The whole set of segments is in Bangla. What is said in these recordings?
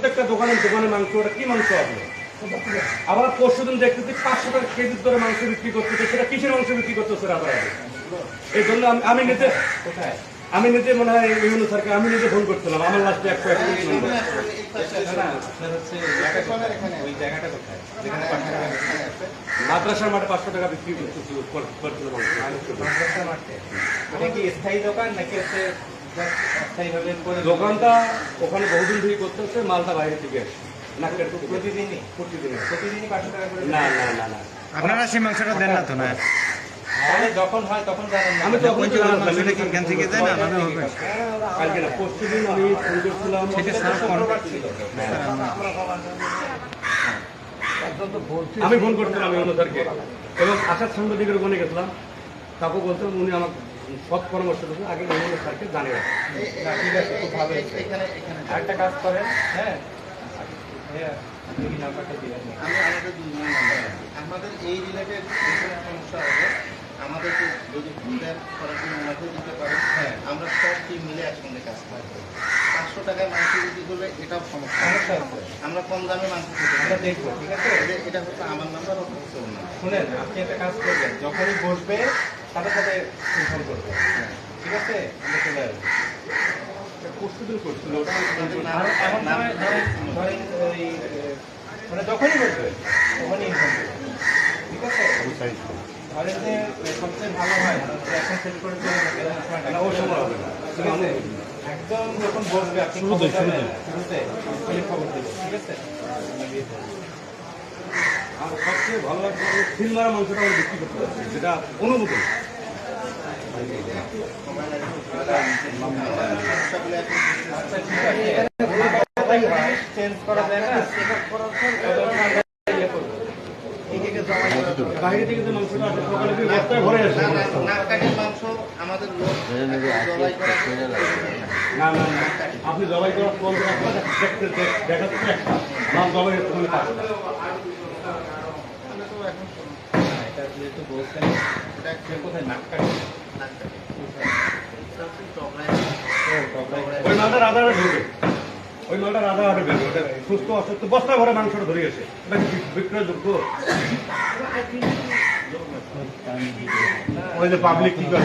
প্রত্যেকটা দোকানে দোকানে মাংস ওটা কি মাংস হবে? আবার পরশু দিন দেখতেছি পাঁচশো টাকা কেজির দরে মাংস বিক্রি করতেছে। সেটা কিসের মাংস বিক্রি করতেছে আবার এই জন্য আমি- নিজে কোথায়? আমি নিজে মনে হয় বিভিন্ন স্যারকে আমি নিজে ফোন করছিলাম। আমার লাস্টে একশো এক? মাদ্রাসার মাঠে পাঁচশো টাকা বিক্রি করতেছিল কর- করছিল মাঠে। স্থায়ী দোকান নাকি হচ্ছে দোকানটা ওখানে বহুদিন ধরে করতেছে মালটা বাইরে থেকে আসে নাকের টুকরো প্রতিদিনই? প্রতিদিনই। পাঁচশো টাকা করে না না না না। আপনারা সেই মাংসটা দেন না তো না? তাহলে যখন হয় তখন জানেন আমি তখন এখান থেকে না হবে কালকে না পরশু দিন আমি ফোন করছিলাম সেটা এটা সারা ছিল। আমি ফোন করছিলাম আমি অনুদারকে এবং আশার সাংবাদিকের ওখানে গেছিলাম। তারপর বলছিলাম উনি আমাকে সৎ পরামর্শ দিয়েছেন আগে অন্য স্যারকে জানিয়ে রাখেন না, ঠিক আছে, খুব ভালো হয়েছে। আরেকটা কাজ করেন, হ্যাঁ? ভাইয়া, আপনি নাম্বারটা দিবেন? আমি আমাদের নাম্বার আছে। আমাদের এই রিলেটেড সমস্যা হবে আমাদেরকে যদি সরাসরি ওনাকে দিতে পারেন হ্যাঁ। আমরা সব টিম মিলে একসঙ্গে কাজ করব পাঁচশো টাকায় মাংস বিক্রি করলে এটাও সমস্যা আমরা কম দামে মাংস আমরা দেখব, ঠিক আছে? এটা- এটা হচ্ছে আমার নাম্বার হচ্ছে নাম্বার শুনেন, আপনি একটা কাজ করবেন, যখনই বসবে সাথে সাথে ইনফর্ম করবেন ঠিক আছে? আমরা চলে আসব। দিন করছিল এমন সময় ধরেন ওই মানে যখনই বসবে তখনই ইনফর্ম করবেন ঠিক আছে? ধরেন যে সবচেয়ে ভালো হয় এখন সেট করে চলে যাবে সময় হবে না। একদম যখন বসবে আপনি শুরুতে। শুরুতে। খবর দেবেন ঠিক আছে? আর সবচেয়ে ভালো লাগছে যে সিল মারা মাংসটা আমরা বিক্রি করতে পারছি যেটা ইয়ে বাইরে থেকে যে মাংসটা আসে সকালে মাংস আমাদের লোক না না আপনি জবাই করার একটা দেখতে দেখ- দেখাচ্ছে একটা জবাই হ্যাঁ, নাককাঠি ওই মালটা রাধাঘাটে ঢুকে ওই মালটা রাধাঘাটে ঢুকে ওটা সুস্থ অসুস্থ বস্তায় ভরে মাংসটা ধরে গেছে এটা বিক্রয়যোগ্য ওই যে পাবলিক কি করে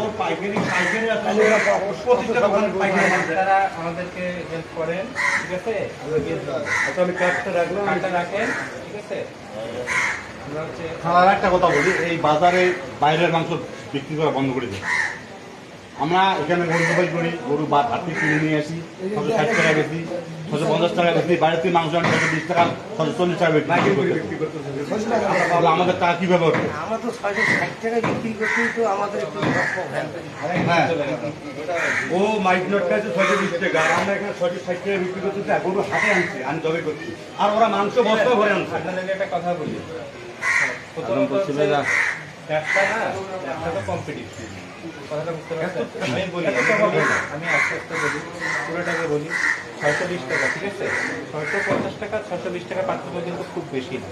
ওর পাইকারি পাইকারি প্রতিটা দোকানে পাইকারি মাল আমাদেরকে হেল্প করেন ঠিক আছে? আমরা গিয়ে দেবো। আচ্ছা আমি কাজটা রাখলাম। কার্ডটা রাখেন ঠিক আছে? আমরা হচ্ছে আর একটা কথা বলি। এই বাজারে বাইরের মাংস বিক্রি করা বন্ধ করে দিই আমরা এখানে গরু জবাই করি গরু বা হাতি কিনে নিয়ে আসি ছশো ষাট টাকা বেশি ছশো পঞ্চাশ টাকা বেশি বাইরে থেকে মাংস আনি ছশো বিশ টাকা ছশো চল্লিশ টাকা বিক্রি তাহলে আমাদের টাকা কীভাবে উঠবে আমরা তো ছয়শো ষাট টাকা বিক্রি করতেই তো আমাদের হ্যাঁ। ও মাইক নট খাইছে ছয়শো বিশ টাকা আর আমরা এখানে ছয়শো ষাট টাকা বিক্রি করতেছি আর গরু হাটে আনছি আমি জবে করছি। আর ওরা মাংস বস্তা ভরে আনছে। আপনাদেরকে একটা কথা বলি। প্রথমত হচ্ছে ব্যবসা না ব্যবসা তো কম্পিটিটিভ কথাটা বুঝতে পারছেন? আমি বলি, আমি আস্তে আস্তে বলি, পুরোটাকে বলি। ছয়শো বিশ টাকা, ঠিক আছে? ছয়শো পঞ্চাশ টাকা, ছয়শো বিশ টাকা পার্থক্য কিন্তু খুব বেশি না।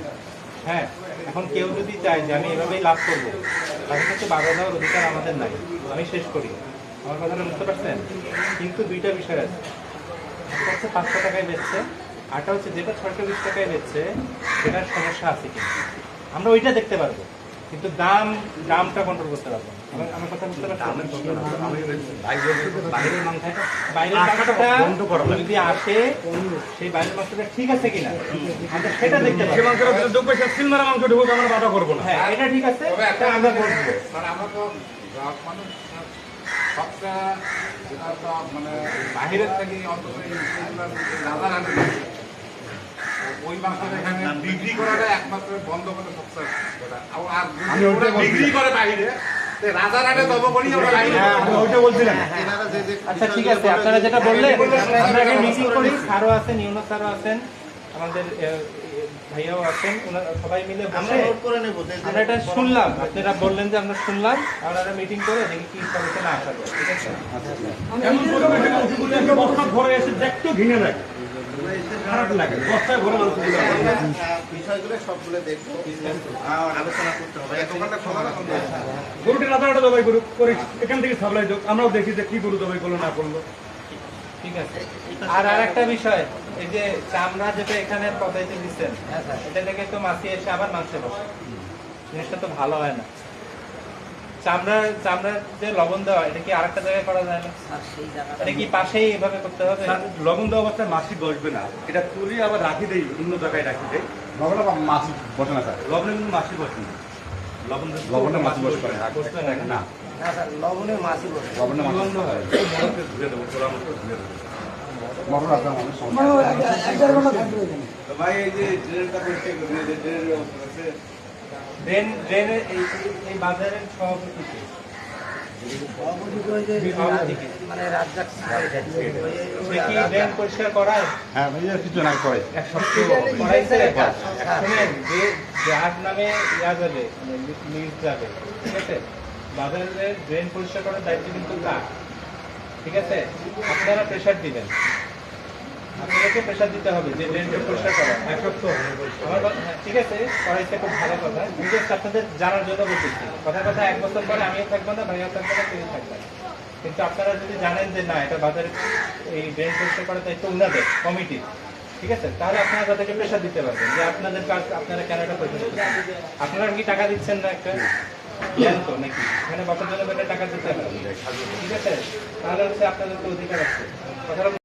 হ্যাঁ এখন কেউ যদি চায় যে আমি এভাবেই লাভ করব তাহলে কিন্তু বাধা দেওয়ার অধিকার আমাদের নাই। আমি শেষ করি। আমার কথাটা বুঝতে পারছেন? কিন্তু দুইটা বিষয় আছে। একটা হচ্ছে পাঁচশো টাকায় বেচছে আরটা হচ্ছে যেটা ছয়শো বিশ টাকায় বেচছে, সেটার সমস্যা আছে কিনা। আমরা ওইটা দেখতে পারব। কিন্তু দাম দামটা কন্ট্রোল করতে পারব আমার কথা বুঝতে বাইরের মাংসটা। যদি আসে সেই বাইরের মাংসটা ঠিক আছে কিনা? আমরা সেটা দেখতে মাংস ঢুকুক আমরা বাধা করব না। হ্যাঁ এটা ঠিক আছে এটা আমরা বলব মানে আমরা তো মানুষ সবটা যেটা মানে বাহিরের থেকে অন্তত ওই এখানে বিক্রি করাটা একমাত্র বন্ধ করে আর- বিক্রি করে বাইরে হ্যাঁ আমি ওইটা বলছিলাম। এনারা যে যে আচ্ছা ঠিক আছে আপনারা যেটা বললেন আমরা মিটিং করি স্যারও আছেন ইউনো স্যারও আছেন আমাদের ভাইয়াও আছেন সবাই মিলে আমরা বসে নোট করে নেব আমরা এটা শুনলাম আপনারা বললেন যে আমরা শুনলাম আমরা মিটিং করে দেখি কি সলিউশনে আসা। যায় ঠিক আছে এমন করে একটা বস্তা ভরে এসে ঘিনে লাগে। খারাপ লাগে বস্তায় ভরে মানুষগুলো বিষয়গুলো সবগুলো দেখব। আলোচনা করতে হবে। দোকানটা খোলা রাখো। গরুটি রাতারাটা দবাই গরু করি এখান থেকে সাপ্লাই হোক আমরাও দেখি যে কি গরু দবাই করল না করল। ঠিক আছে। আর আরেকটা বিষয় এই যে চামড়া যেটা এখানে পদাইতে দিচ্ছেন এটা থেকে তো মাছি এসে আবার মাংসে বসে। জিনিসটা তো ভালো হয় না। চামড়া চামড়ার যে লবণ দেওয়া এটা কি আরেকটা জায়গায় করা যায় না? এটা কি পাশেই এভাবে করতে হবে? লবণ দেওয়া অবস্থায় মাছি বসবে না। এটা তুলি আবার রাখি দেই অন্য জায়গায় রাখি দেই। লবণটা বা মাছ বসে না স্যার? লবণে কিন্তু মাছি বসে না। লবণ লবণে মাছি বসবে না। না? না। না স্যার লবণে মাছি বসে লবণটা হয়। ধুয়ে দেবো খোলা মতো ধুয়ে দেবো। ভাই এই যে ড্রেনটা পরিষ্কার করে যে ড্রেনের ব্যবস্থা আছে। ড্রেন ড্রেনের এই বাজারের? মানে হ্যাঁ যার নামে ইয়া যাবে মানে যাবে ঠিক আছে? বাজারের ড্রেন পরিষ্কার করার দায়িত্ব কিন্তু ঠিক আছে? আপনারা প্রেশার দিবেন। আপনাদেরকে প্রেশার দিতে হবে যে ড্রেনটা পরিষ্কার করা। এক সপ্তাহ আমার হ্যাঁ, ঠিক আছে করাইতে খুব ভালো কথা। কিন্তু আপনাদের জানার জন্য বলতেছি কথা কথা এক বছর পরে আমিও থাকব না ভাইয়া থাকব না কেউ থাকবে না কিন্তু আপনারা যদি জানেন যে না এটা বাজারে এই ড্রেন পরিষ্কার করার দায়িত্ব উনাদের কমিটি ঠিক আছে? তাহলে আপনারা তাদেরকে প্রেশার দিতে পারবেন যে আপনাদের কাজ আপনারা কেন এটা করছেন? আপনারা কি টাকা দিচ্ছেন না একটা? নাকি? এখানে বাসার জন্য টাকা দিতে হবে ঠিক আছে? তাহলে হচ্ছে আপনাদের তো অধিকার আছে। কথাটা